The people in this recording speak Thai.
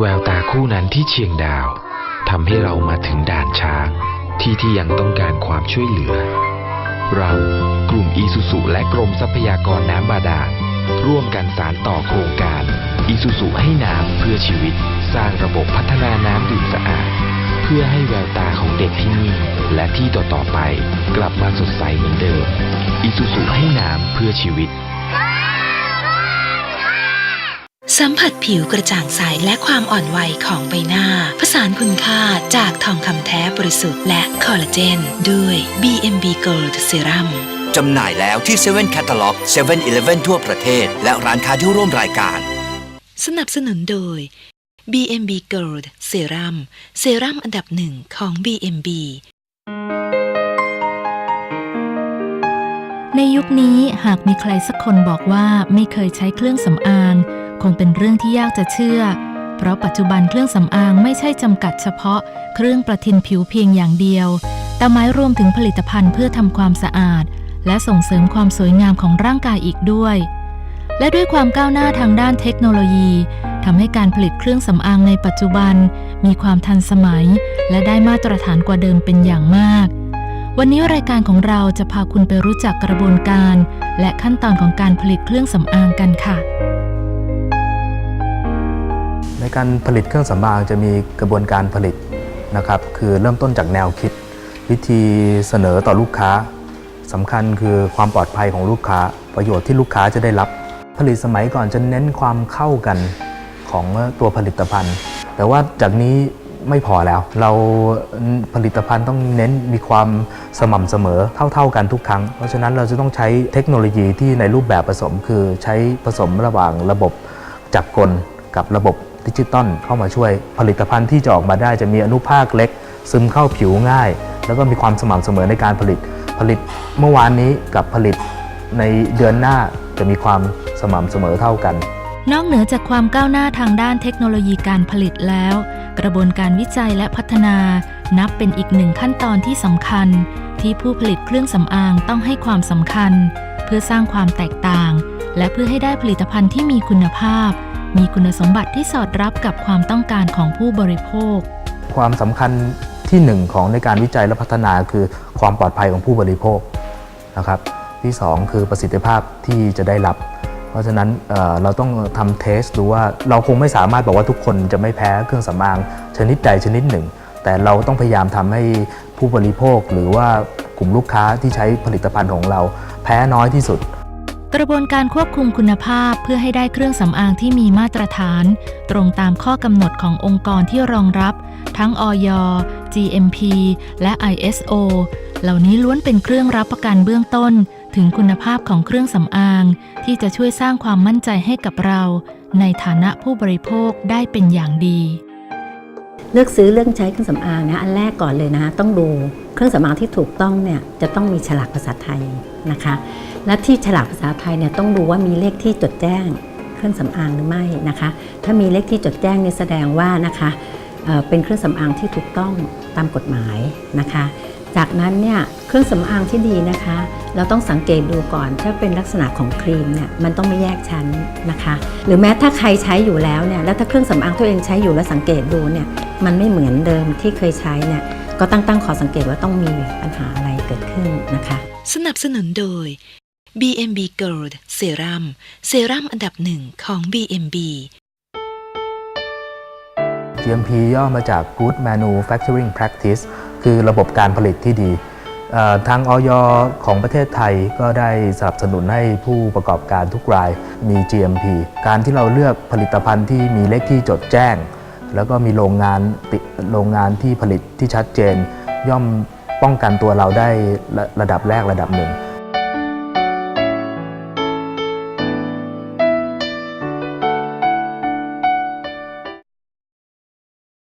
แววตาคู่นั้นที่เชียงดาวทำให้เรามาถึงด่านช้างที่ที่ยังต้องการความช่วยเหลือ เรากลุ่มอีสุสุและกรมทรัพยากรน้ำบาดาลร่วมกันสารต่อโครงการอีสุสุให้น้ำเพื่อชีวิต สร้างระบบพัฒนาน้ำดื่มสะอาด เพื่อให้แววตาของเด็กที่นี่และที่ต่อๆไป กลับมาสดใสเหมือนเดิมอีสุสุให้น้ำเพื่อชีวิต สัมผัสผิวกระจ่างใสและความอ่อนวัยของใบหน้า ผสานคุณค่าจากทองคำแท้บริสุทธิ์และคอลลาเจน ด้วย BMB Gold Serum จำหน่ายแล้วที่7 e เ e ่ e ค t a l o g 7 e เ e ่ e ทั่วประเทศ และร้านค้าที่ร่วมรายการ สนับสนุนโดย BMB Gold Serum เซรั่มอันดับหนึ่งของ BMB ในยุคนี้หากมีใครสักคนบอกว่าไม่เคยใช้เครื่องสำอางค งเป็นเรื่องที่ยากจะเชื่อ เพราะปัจจุบันเครื่องสำอางไม่ใช่จำกัดเฉพาะเครื่องประทินผิวเพียงอย่างเดียว แต่หมายรวมถึงผลิตภัณฑ์เพื่อทำความสะอาด และส่งเสริมความสวยงามของร่างกายอีกด้วย และด้วยความก้าวหน้าทางด้านเทคโนโลยีทำให้การผลิตเครื่องสำอางในปัจจุบัน มีความทันสมัย และได้มาตรฐานกว่าเดิมเป็นอย่างมาก วันนี้รายการของเราจะพาคุณไปรู้จักกระบวนการ และขั้นตอนของการผลิตเครื่องสำอางกันค่ะ ในการผลิตเครื่องสำอางจะมีกระบวนการผลิตนะครับ คือเริ่มต้นจากแนวคิด วิธีเสนอต่อลูกค้าสำคัญคือความปลอดภัยของลูกค้า ประโยชน์ที่ลูกค้าจะได้รับ ผลิตสมัยก่อนจะเน้นความเข้ากันของตัวผลิตภัณฑ์ แต่ว่าจากนี้ไม่พอแล้ว เราผลิตภัณฑ์ต้องเน้นมีความสม่ำเสมอเท่า ๆกันทุกครั้ง เพราะฉะนั้นเราจะต้องใช้เทคโนโลยีที่ในรูปแบบผสม คือใช้ผสมระหว่างระบบจักรกลกับระบบ ดิจิตอลเข้ามาช่วยผลิตภัณฑ์ที่จะออกมาได้จะมีอนุภาคเล็ก ซึมเข้าผิวง่าย แล้วก็มีความสม่ำเสมอในการผลิตผลิตเมื่อวานนี้กับผลิตในเดือนหน้าจะมีความสม่ำเสมอเท่ากัน นอกเหนือจากความก้าวหน้าทางด้านเทคโนโลยีการผลิตแล้ว กระบวนการวิจัยและพัฒนา นับเป็นอีกหนึ่งขั้นตอนที่สำคัญ ที่ผู้ผลิตเครื่องสำอางต้องให้ความสำคัญ เพื่อสร้างความแตกต่าง และเพื่อให้ได้ผลิตภัณฑ์ที่มีคุณภาพ มีคุณสมบัติที่สอดรับกับความต้องการของผู้บริโภค ความสำคัญที่หนึ่งของในการวิจัยและพัฒนาคือความปลอดภัยของผู้บริโภคนะครับ ที่สองคือประสิทธิภาพที่จะได้รับ เพราะฉะนั้นเอ่อเราต้องทำเทสดูว่าเราคงไม่สามารถบอกว่าทุกคนจะไม่แพ้เครื่องสำอางชนิดใดชนิดหนึ่ง แต่เราต้องพยายามทำให้ผู้บริโภคหรือว่ากลุ่มลูกค้าที่ใช้ผลิตภัณฑ์ของเรา แพ้น้อยที่สุด กระบวนการควบคุมคุณภาพเพื่อให้ได้เครื่องสำอางที่มีมาตรฐาน ตรงตามข้อกำหนดขององค์กรที่รองรับ ทั้งอย GMP และ ISO เหล่านี้ล้วนเป็นเครื่องรับประกันเบื้องต้น ถึงคุณภาพของเครื่องสำอาง ที่จะช่วยสร้างความมั่นใจให้กับเรา ในฐานะผู้บริโภคได้เป็นอย่างดี เลือกซื้อเรื่องใช้เครื่องสำอางนะอันแรกก่อนเลยนะต้องดูเครื่องสำอางที่ถูกต้องเนี่ยจะต้องมีฉลากภาษาไทยนะคะ และที่ฉลากภาษาไทยเนี่ยต้องดูว่ามีเลขที่จดแจ้งเครื่องสำอางหรือไม่นะคะ ถ้ามีเลขที่จดแจ้งเนี่ยแสดงว่านะคะเเป็นเครื่องสำอางที่ถูกต้องตามกฎหมายนะคะ จากนั้นเนี่ยเครื่องสำอางที่ดีนะคะ เราต้องสังเกตดูก่อนถ้าเป็นลักษณะของครีมเนี่ยมันต้องไม่แยกชั้นนะคะ หรือแม้ถ้าใครใช้อยู่แล้วเนี่ยแล้วถ้าเครื่องสำอางตัวเองใช้อยู่แล้วสังเกตดูเนี่ยมันไม่เหมือนเดิมที่เคยใช้เนี่ยก็ตั้งตั้งขอสังเกตว่าต้องมีปัญหาอะไรเกิดขึ้นนะคะ สนับสนุนโดย BMB Gold Serum เซรั่มอันดับหนึ่งของ BMB GMP ย่อมาจาก Good Manufacturing Practice คือระบบการผลิตที่ดีทางออยของประเทศไทยก็ได้สนับสนุนให้ผู้ประกอบการทุกรายมี GMP การที่เราเลือกผลิตภัณฑ์ที่มีเลขที่จดแจ้ง แล้วก็มีโรงงานติโรงงานที่ผลิตที่ชัดเจน ย่อมป้องกันตัวเราได้ระระดับแรกระดับหนึ่ง